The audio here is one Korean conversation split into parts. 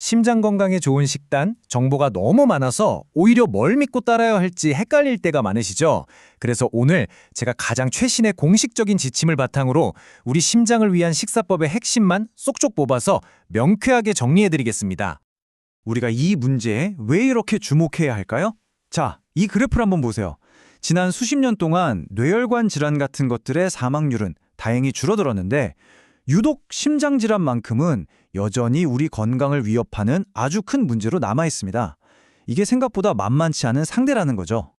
심장 건강에 좋은 식단, 정보가 너무 많아서 오히려 뭘 믿고 따라야 할지 헷갈릴 때가 많으시죠? 그래서 오늘 제가 가장 최신의 공식적인 지침을 바탕으로 우리 심장을 위한 식사법의 핵심만 쏙쏙 뽑아서 명쾌하게 정리해드리겠습니다. 우리가 이 문제에 왜 이렇게 주목해야 할까요? 자, 이 그래프를 한번 보세요. 지난 수십 년 동안 뇌혈관 질환 같은 것들의 사망률은 다행히 줄어들었는데 유독 심장 질환만큼은 여전히 우리 건강을 위협하는 아주 큰 문제로 남아 있습니다. 이게 생각보다 만만치 않은 상대라는 거죠.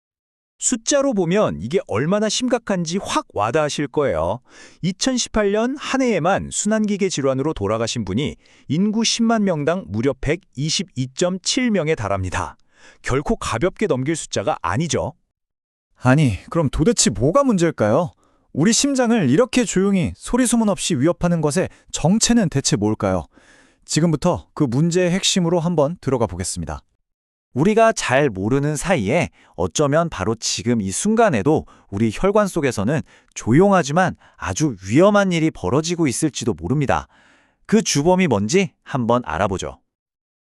숫자로 보면 이게 얼마나 심각한지 확 와닿으실 거예요. 2018년 한 해에만 순환기계 질환으로 돌아가신 분이 인구 10만 명당 무려 122.7명에 달합니다. 결코 가볍게 넘길 숫자가 아니죠. 아니, 그럼 도대체 뭐가 문제일까요? 우리 심장을 이렇게 조용히 소리 소문 없이 위협하는 것의 정체는 대체 뭘까요? 지금부터 그 문제의 핵심으로 한번 들어가 보겠습니다. 우리가 잘 모르는 사이에 어쩌면 바로 지금 이 순간에도 우리 혈관 속에서는 조용하지만 아주 위험한 일이 벌어지고 있을지도 모릅니다. 그 주범이 뭔지 한번 알아보죠.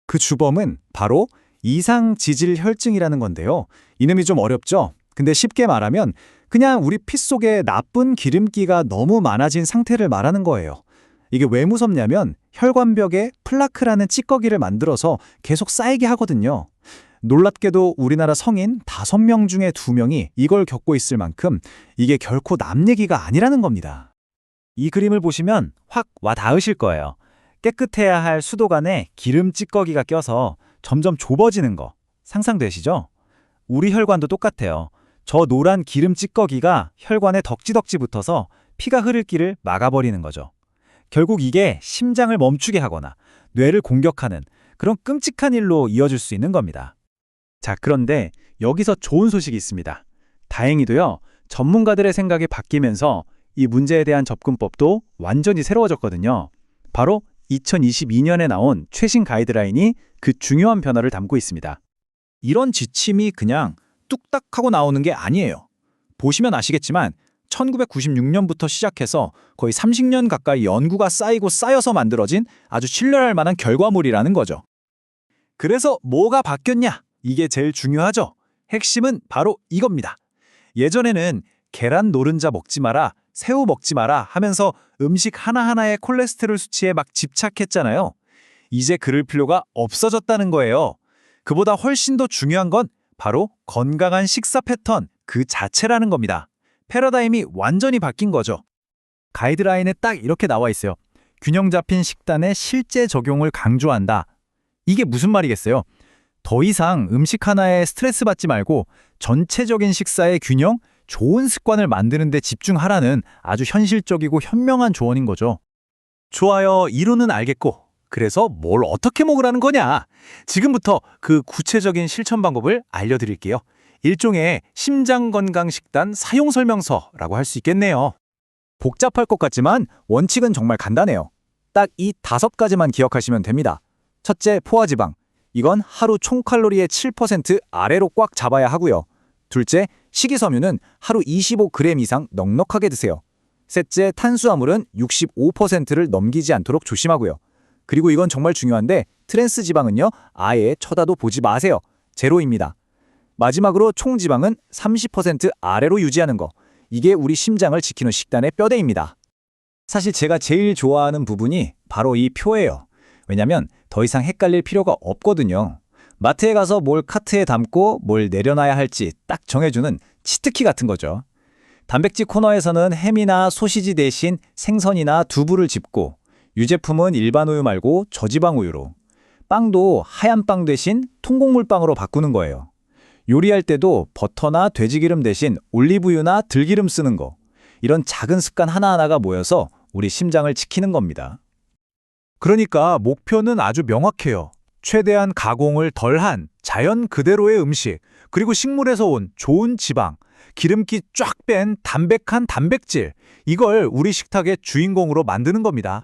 그 주범은 바로 이상 지질 혈증이라는 건데요. 이름이 좀 어렵죠? 근데 쉽게 말하면 그냥 우리 피 속에 나쁜 기름기가 너무 많아진 상태를 말하는 거예요. 이게 왜 무섭냐면 혈관벽에 플라크라는 찌꺼기를 만들어서 계속 쌓이게 하거든요. 놀랍게도 우리나라 성인 5명 중에 2명이 이걸 겪고 있을 만큼 이게 결코 남 얘기가 아니라는 겁니다. 이 그림을 보시면 확 와 닿으실 거예요. 깨끗해야 할 수도관에 기름 찌꺼기가 껴서 점점 좁아지는 거 상상되시죠? 우리 혈관도 똑같아요. 저 노란 기름 찌꺼기가 혈관에 덕지덕지 붙어서 피가 흐를 길을 막아버리는 거죠. 결국 이게 심장을 멈추게 하거나 뇌를 공격하는 그런 끔찍한 일로 이어질 수 있는 겁니다. 자, 그런데 여기서 좋은 소식이 있습니다. 다행히도요, 전문가들의 생각이 바뀌면서 이 문제에 대한 접근법도 완전히 새로워졌거든요. 바로 2022년에 나온 최신 가이드라인이 그 중요한 변화를 담고 있습니다. 이런 지침이 그냥 뚝딱 하고 나오는 게 아니에요. 보시면 아시겠지만 1996년부터 시작해서 거의 30년 가까이 연구가 쌓이고 쌓여서 만들어진 아주 신뢰할 만한 결과물이라는 거죠. 그래서 뭐가 바뀌었냐? 이게 제일 중요하죠. 핵심은 바로 이겁니다. 예전에는 계란 노른자 먹지 마라, 새우 먹지 마라 하면서 음식 하나하나의 콜레스테롤 수치에 막 집착했잖아요. 이제 그럴 필요가 없어졌다는 거예요. 그보다 훨씬 더 중요한 건 바로 건강한 식사 패턴 그 자체라는 겁니다. 패러다임이 완전히 바뀐 거죠. 가이드라인에 딱 이렇게 나와 있어요. 균형 잡힌 식단의 실제 적용을 강조한다. 이게 무슨 말이겠어요? 더 이상 음식 하나에 스트레스 받지 말고 전체적인 식사의 균형, 좋은 습관을 만드는 데 집중하라는 아주 현실적이고 현명한 조언인 거죠. 좋아요. 이론은 알겠고. 그래서 뭘 어떻게 먹으라는 거냐? 지금부터 그 구체적인 실천 방법을 알려드릴게요. 일종의 심장 건강 식단 사용 설명서라고 할 수 있겠네요. 복잡할 것 같지만 원칙은 정말 간단해요. 딱 이 다섯 가지만 기억하시면 됩니다. 첫째, 포화지방. 이건 하루 총 칼로리의 7% 아래로 꽉 잡아야 하고요. 둘째, 식이섬유는 하루 25g 이상 넉넉하게 드세요. 셋째, 탄수화물은 65%를 넘기지 않도록 조심하고요. 그리고 이건 정말 중요한데 트랜스 지방은요, 아예 쳐다도 보지 마세요. 제로입니다. 마지막으로 총 지방은 30% 아래로 유지하는 거. 이게 우리 심장을 지키는 식단의 뼈대입니다. 사실 제가 제일 좋아하는 부분이 바로 이 표예요. 왜냐면 더 이상 헷갈릴 필요가 없거든요. 마트에 가서 뭘 카트에 담고 뭘 내려놔야 할지 딱 정해주는 치트키 같은 거죠. 단백질 코너에서는 햄이나 소시지 대신 생선이나 두부를 집고 유제품은 일반 우유 말고 저지방 우유로 빵도 하얀 빵 대신 통곡물 빵으로 바꾸는 거예요. 요리할 때도 버터나 돼지기름 대신 올리브유나 들기름 쓰는 거. 이런 작은 습관 하나하나가 모여서 우리 심장을 지키는 겁니다. 그러니까 목표는 아주 명확해요. 최대한 가공을 덜한 자연 그대로의 음식, 그리고 식물에서 온 좋은 지방, 기름기 쫙 뺀 담백한 단백질, 이걸 우리 식탁의 주인공으로 만드는 겁니다.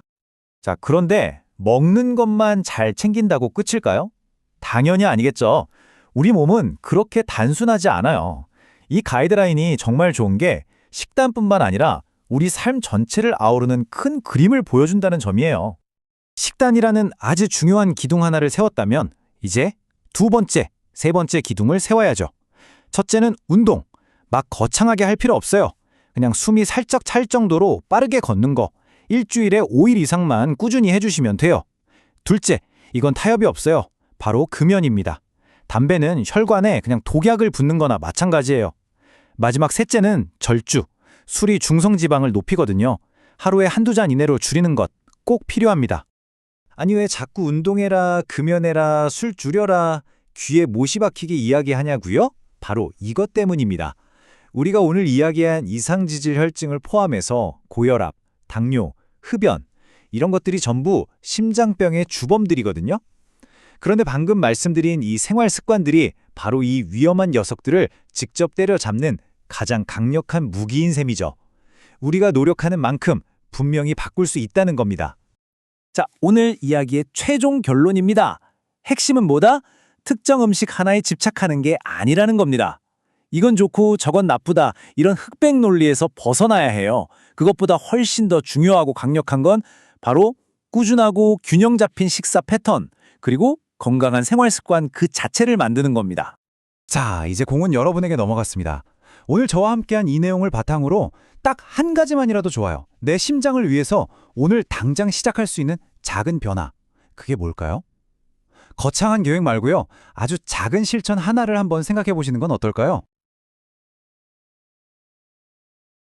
자, 그런데 먹는 것만 잘 챙긴다고 끝일까요? 당연히 아니겠죠. 우리 몸은 그렇게 단순하지 않아요. 이 가이드라인이 정말 좋은 게 식단뿐만 아니라 우리 삶 전체를 아우르는 큰 그림을 보여준다는 점이에요. 식단이라는 아주 중요한 기둥 하나를 세웠다면 이제 두 번째, 세 번째 기둥을 세워야죠. 첫째는 운동. 막 거창하게 할 필요 없어요. 그냥 숨이 살짝 찰 정도로 빠르게 걷는 거. 일주일에 5일 이상만 꾸준히 해주시면 돼요. 둘째, 이건 타협이 없어요. 바로 금연입니다. 담배는 혈관에 그냥 독약을 붓는 거나 마찬가지예요. 마지막 셋째는 절주. 술이 중성지방을 높이거든요. 하루에 한두 잔 이내로 줄이는 것 꼭 필요합니다. 아니 왜 자꾸 운동해라, 금연해라, 술 줄여라, 귀에 못이 박히게 이야기하냐고요? 바로 이것 때문입니다. 우리가 오늘 이야기한 이상지질 혈증을 포함해서 고혈압, 당뇨, 흡연 이런 것들이 전부 심장병의 주범들이거든요. 그런데 방금 말씀드린 이 생활 습관들이 바로 이 위험한 녀석들을 직접 때려잡는 가장 강력한 무기인 셈이죠. 우리가 노력하는 만큼 분명히 바꿀 수 있다는 겁니다. 자, 오늘 이야기의 최종 결론입니다. 핵심은 뭐다? 특정 음식 하나에 집착하는 게 아니라는 겁니다. 이건 좋고 저건 나쁘다 이런 흑백 논리에서 벗어나야 해요. 그것보다 훨씬 더 중요하고 강력한 건 바로 꾸준하고 균형 잡힌 식사 패턴 그리고 건강한 생활 습관 그 자체를 만드는 겁니다. 자, 이제 공은 여러분에게 넘어갔습니다. 오늘 저와 함께한 이 내용을 바탕으로 딱 한 가지만이라도 좋아요. 내 심장을 위해서 오늘 당장 시작할 수 있는 작은 변화. 그게 뭘까요? 거창한 계획 말고요. 아주 작은 실천 하나를 한번 생각해 보시는 건 어떨까요?